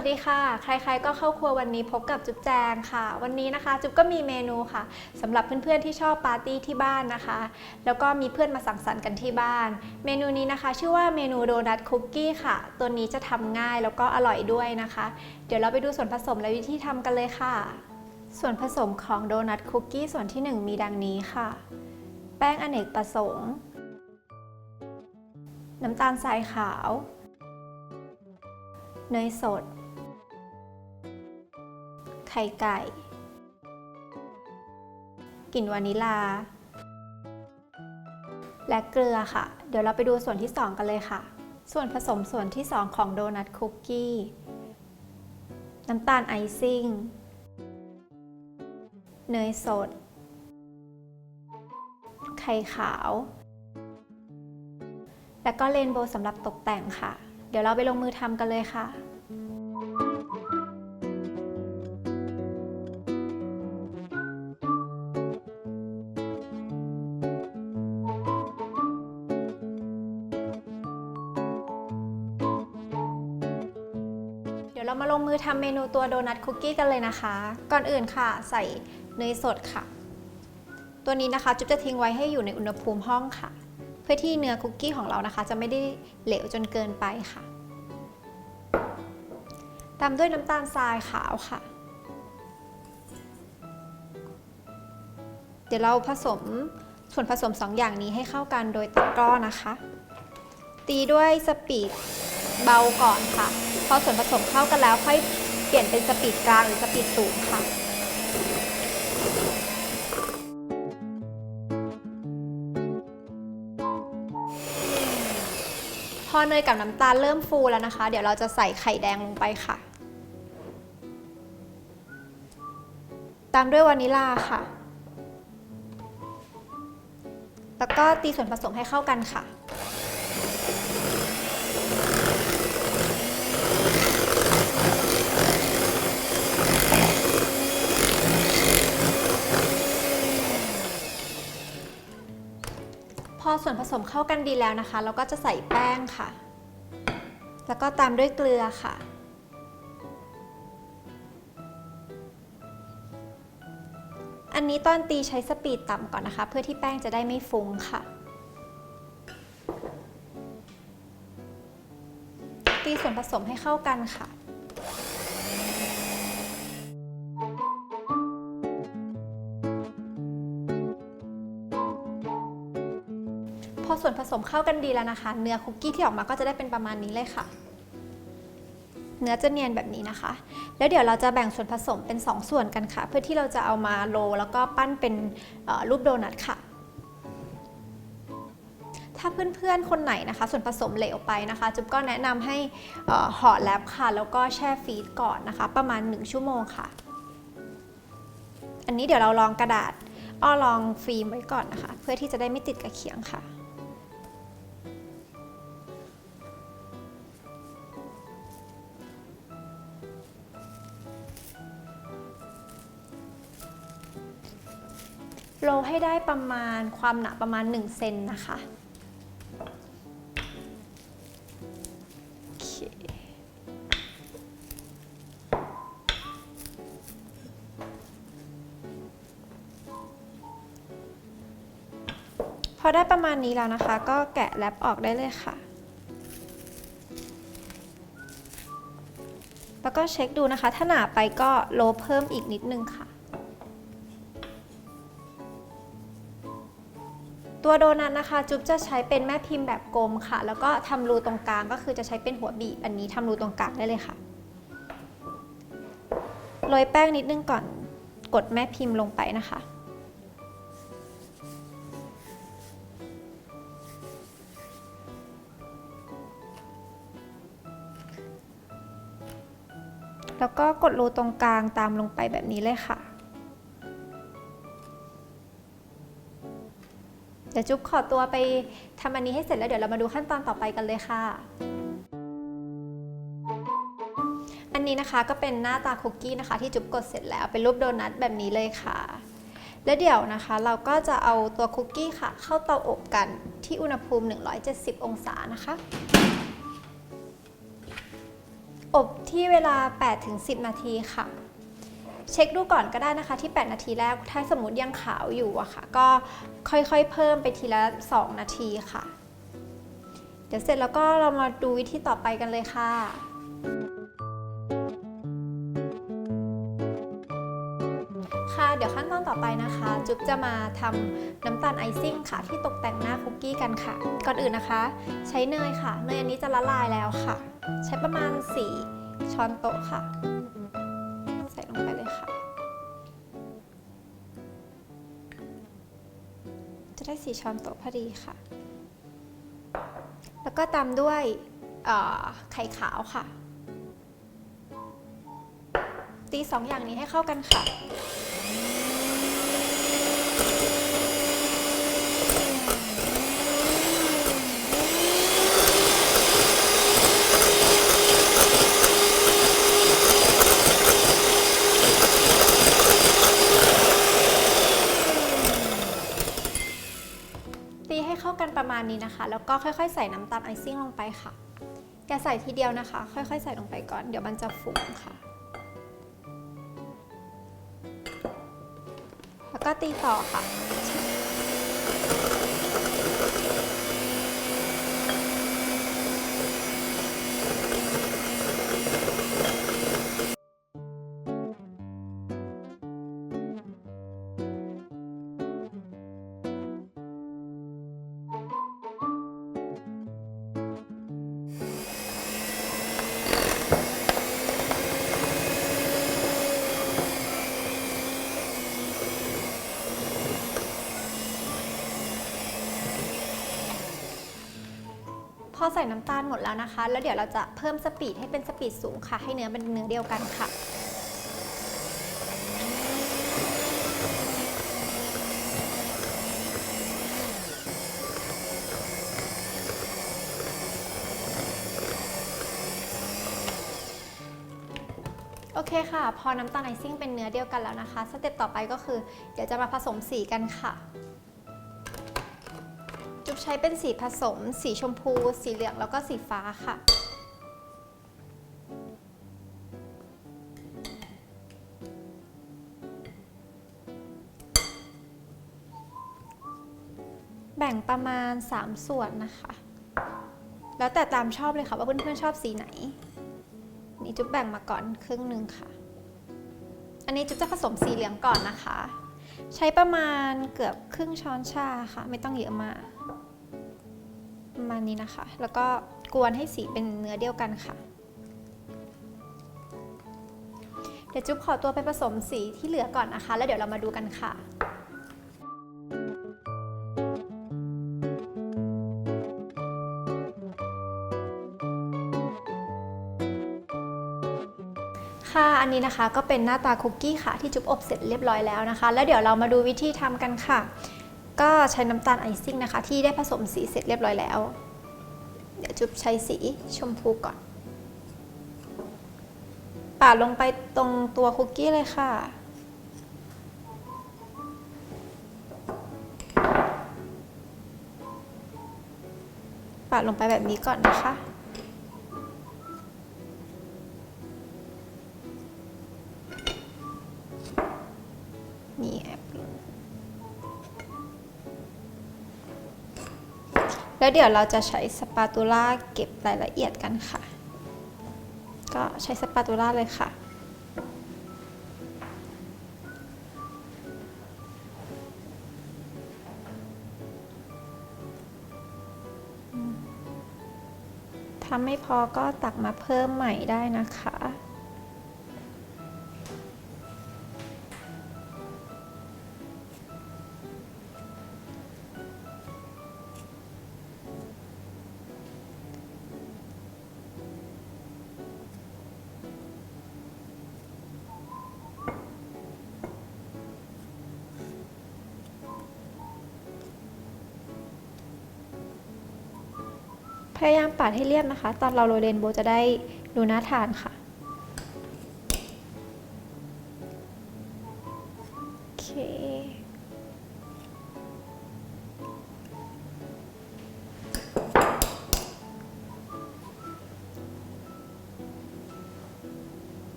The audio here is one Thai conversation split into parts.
วัสดีค่ะ ใครๆก็เข้าครัววันนี้พบกับจุ๊บแจงค่ะ วันนี้นะคะ จุ๊บก็มีเมนูค่ะสำหรับเพื่อนๆที่ชอบปาร์ตี้ที่บ้านนะคะ แล้วก็มีเพื่อนมาสังสรรค์กันที่บ้าน เมนูนี้นะคะ ชื่อว่าเมนูโดนัทคุกกี้ค่ะ ตัวนี้จะทำง่ายแล้วก็อร่อยด้วยนะคะ เดี๋ยวเราไปดูส่วนผสมและวิธีทำกันเลยค่ะ ส่วนผสมของโดนัทคุกกี้ส่วนที่ 1 มีดังนี้ค่ะ แป้งอเนกประสงค์ น้ำตาลทรายขาวเนยสด ข่ไก่กลิ่นวานิลา และเกลือค่ะ เดี๋ยวเราไปดูส่วนที่ 2 กันเลยค่ะ ส่วนผสมส่วนที่ 2 ของโดนัทคุกกี้ น้ำตาลไอซิ่ง เนยสด ไข่ขาว และก็เรนโบว์สำหรับตกแต่งค่ะ เดี๋ยวเราไปลงมือทำกันเลยค่ะ ดี๋ยวเรามาลงมือทำเมนูตัวโดนัทคุกกี้กันเลยนะคะ ก่อนอื่นค่ะ ใส่เนยสดค่ะ ตัวนี้นะคะจุ๊บจะทิ้งไว้ให้อยู่ในอุณหภูมิห้องค่ะ เพื่อที่เนื้อคุกกี้ของเรานะคะ จะไม่ได้เหลวจนเกินไปค่ะ ตามด้วยน้ำตาลทรายขาวค่ะ เดี๋ยวเราผสมส่วนผสม 2 อย่างนี้ให้เข้ากันโดยตะกร้อนะคะ ตีด้วยสปีดเบาก่อนค่ะ พอส่วนผสมเข้ากันแล้วค่อยเปลี่ยนเป็นสปีดกลางหรือสปีดสูงค่ะพอเนยกับน้ำตาลเริ่มฟูแล้วนะคะ เดี๋ยวเราจะใส่ไข่แดงลงไปค่ะ ตามด้วยวานิลาค่ะ แล้วก็ตีส่วนผสมให้เข้ากันค่ะ อส่วนผสมเข้ากันดีแล้วนะคะ เราก็จะใส่แป้งค่ะ แล้วก็ตามด้วยเกลือค่ะ อันนี้ตอนตีใช้สปีดต่ำก่อนนะคะ เพื่อที่แป้งจะได้ไม่ฟุ้งค่ะ ตีส่วนผสมให้เข้ากันค่ะ สมเข้ากันดีแล้วนะคะ เนื้อคุกกี้ที่ออกมาก็จะได้เป็นประมาณนี้เลยค่ะ เนื้อจะเนียนแบบนี้นะคะ แล้วเดี๋ยวเราจะแบ่งส่วนผสมเป็น 2 ส่วนกันค่ะ เพื่อที่เราจะเอามาโรลแล้วก็ปั้นเป็นรูปโดนัทค่ะถ้าเพื่อนๆ คนไหนนะคะ ส่วนผสมเหลวไปนะคะ จุ๊บก็แนะนำให้ห่อแรปค่ะ แล้วก็แช่ฟรีซก่อนนะคะ ประมาณ 1 ชั่วโมงค่ะ อันนี้เดี๋ยวเราลองกระดาษอ้อลองฟิล์มไว้ก่อนนะคะ เพื่อที่จะได้ไม่ติดกับเขียงค่ะ โรลให้ได้ประมาณความหนาประมาณ 1 เซนนะคะพอได้ประมาณนี้แล้วนะคะ ก็แกะแรปออกได้เลยค่ะ แล้วก็เช็คดูนะคะ ถ้าหนาไปก็โรลเพิ่มอีกนิดนึงค่ะ ตัวโดนัทนะคะ จุ๊บจะใช้เป็นแม่พิมพ์แบบกลมค่ะ แล้วก็ทำรูตรงกลางก็คือจะใช้เป็นหัวบีบอันนี้ทำรูตรงกลางได้เลยค่ะโรยแป้งนิดนึงก่อนกดแม่พิมพ์ลงไปนะคะ แล้วก็กดรูตรงกลางตามลงไปแบบนี้เลยค่ะ ดี๋ยวจุ๊บขอตัวไปทำอันนี้ให้เสร็จแล้วเดี๋ยวเรามาดูขั้นตอนต่อไปกันเลยค่ะ อันนี้นะคะก็เป็นหน้าตาคุกกี้นะคะ ที่จุ๊บกดเสร็จแล้วเป็นรูปโดนัทแบบนี้เลยค่ะ แล้วเดี๋ยวนะคะเราก็จะเอาตัวคุกกี้ค่ะ เข้าเตาอบกันที่อุณหภูมิ 170 องศานะคะอบที่เวลา 8-10 นาทีค่ะ เช็คดูก่อนก็ได้นะคะที่ 8 นาทีแรกถ้าสมมติยังขาวอยู่อะค่ะ ก็ ค่อยๆ เพิ่มไปทีละ 2 นาทีค่ะ เดี๋ยวเสร็จแล้วก็เรามาดูวิธีต่อไปกันเลยค่ะค่ะเดี๋ยวขั้นตอนต่อไปนะคะ จุ๊บจะมาทำน้ำตาลไอซิ่งค่ะ ที่ตกแต่งหน้าคุกกี้กันค่ะ ก่อนอื่นนะคะ ใช้เนยค่ะ เนยอันนี้จะละลายแล้วค่ะ ใช้ประมาณ 4 ช้อนโต๊ะค่ะ 4 ช้อนโต๊ะพอดีค่ะ แล้วก็ตามด้วยไข่ขาวค่ะ ตีสองอย่างนี้ให้เข้ากันค่ะ ตีให้เข้ากันประ มาณนี้นะคะ แล้วก็ค่อยๆ ใส่น้ำตาลไอซิ่งลงไปค่ะ อย่าใส่ทีเดียวนะคะ ค่อยๆ ใส่ลงไปก่อน เดี๋ยวมันจะฟุ้งค่ะ แล้วก็ตีต่อค่ะ ใส่น้ำตาลหมดแล้วนะคะ แล้วเดี๋ยวเราจะเพิ่มสปีดให้เป็นสปีดสูงค่ะ ให้เนื้อเป็นเนื้อเดียวกันค่ะโอเคค่ะ พอน้ำตาลไอซิ่งเป็นเนื้อเดียวกันแล้วนะคะ สเต็ปต่อไปก็คือ เดี๋ยวจะมาผสมสีกันค่ะ ใช้เป็นสีผสม สีชมพู สีเหลือง แล้วก็สีฟ้าค่ะ แบ่งประมาณ 3 ส่วนนะคะ แล้วแต่ตามชอบเลยค่ะว่าเพื่อนๆชอบสีไหน นี่จุ๊บแบ่งมาก่อนครึ่งหนึ่งค่ะ อันนี้จุ๊บจะผสมสีเหลืองก่อนนะคะใช้ประมาณเกือบครึ่งช้อนชาค่ะ ไม่ต้องเยอะมาก ประมาณนี้นะคะ แล้วก็กวนให้สีเป็นเนื้อเดียวกันค่ะ เดี๋ยวจุ๊บขอตัวไปผสมสีที่เหลือก่อนนะคะ แล้วเดี๋ยวเรามาดูกันค่ะค่ะ อันนี้นะคะก็เป็นหน้าตาคุกกี้ค่ะที่จุ๊บอบเสร็จเรียบร้อยแล้วนะคะ แล้วเดี๋ยวเรามาดูวิธีทำกันค่ะ ก็ใช้น้ำตาลไอซิ่งนะคะ ที่ได้ผสมสีเสร็จเรียบร้อยแล้ว เดี๋ยวจุ๊บใช้สีชมพูก่อนปาดลงไปตรงตัวคุกกี้เลยค่ะ ปาดลงไปแบบนี้ก่อนนะคะ แล้วเดี๋ยวเราจะใช้สปาตูล่าเก็บรายละเอียดกันค่ะ ก็ใช้สปาตูล่าเลยค่ะถ้าไม่พอก็ตักมาเพิ่มใหม่ได้นะคะ พยายามปาดให้เรียบนะคะ ตอนเราโรยเรนโบจะได้ดูน่าทานค่ะโอเค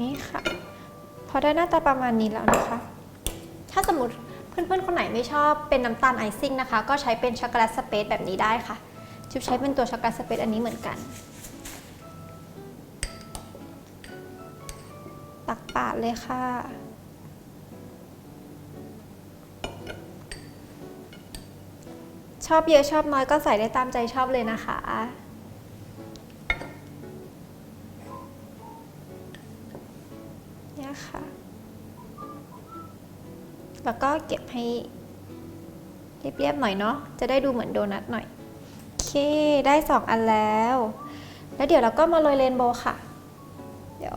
นี่ค่ะ พอได้หน้าตาประมาณนี้แล้วนะคะ ถ้าสมมติ เพื่อนๆ คนไหนไม่ชอบเป็นน้ำตาลไอซิ่งนะคะ ก็ใช้เป็นช็อกโกแลตสเปซแบบนี้ได้ค่ะจุ๊บใช้เป็นตัวช็อกโกแลตสเปซอันนี้เหมือนกัน ตักปาดเลยค่ะ ชอบเยอะชอบน้อยก็ใส่ได้ตามใจชอบเลยนะคะ เก็บให้เรียบๆหน่อยเนาะ จะได้ดูเหมือนโดนัทหน่อย โอเค ได้ 2 อันแล้ว แล้วเดี๋ยวเราก็มาโรยเรนโบว์ค่ะ เดี๋ยว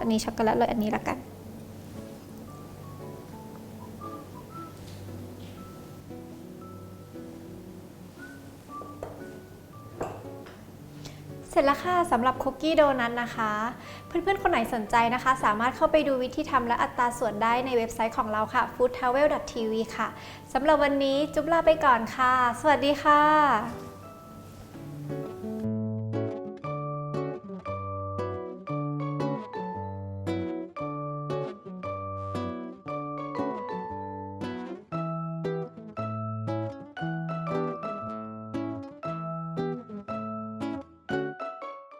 อันนี้ช็อกโกแลตเลยอันนี้ละกัน แล้วค่ะสำหรับคุกกี้โดนัทนะคะ เพื่อนๆ คนไหนสนใจนะคะ สามารถเข้าไปดูวิธีทำและอัตราส่วนได้ในเว็บไซต์ของเราค่ะ foodtravel.tv ค่ะสำหรับวันนี้จุ๊บลาไปก่อนค่ะ สวัสดีค่ะ